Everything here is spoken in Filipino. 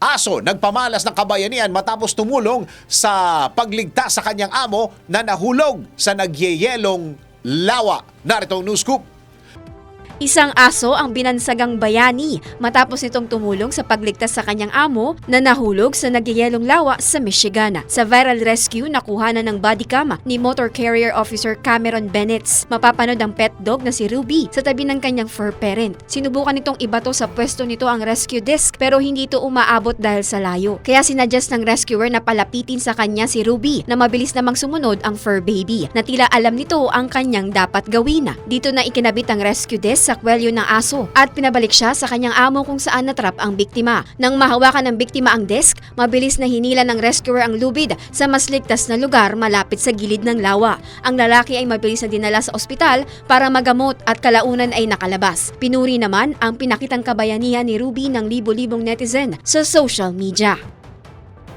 aso nagpamalas ng kabayanihan matapos tumulong sa pagligtas sa kanyang amo na nahulog sa nagyeyelong lawa. Narito ang news scoop. Isang aso ang binansagang bayani matapos nitong tumulong sa pagligtas sa kanyang amo na nahulog sa nagyayelong lawa sa Michigan. Sa viral rescue, nakuha na ng bodycam ni Motor Carrier Officer Cameron Bennett. Mapapanood ang pet dog na si Ruby sa tabi ng kanyang fur parent. Sinubukan nitong ibato sa pwesto nito ang rescue disc pero hindi ito umaabot dahil sa layo. Kaya sinadjust ng rescuer na palapitin sa kanya si Ruby na mabilis namang sumunod ang fur baby na tila alam nito ang kanyang dapat gawin. Dito na ikinabit ang rescue disc sa kwelyo ng aso at pinabalik siya sa kanyang amo kung saan natrap ang biktima. Nang mahawakan ng biktima ang desk, mabilis na hinila ng rescuer ang lubid sa mas ligtas na lugar malapit sa gilid ng lawa. Ang lalaki ay mabilis na dinala sa ospital para magamot at kalaunan ay nakalabas. Pinuri naman ang pinakitang kabayanihan ni Ruby ng libo-libong netizen sa social media.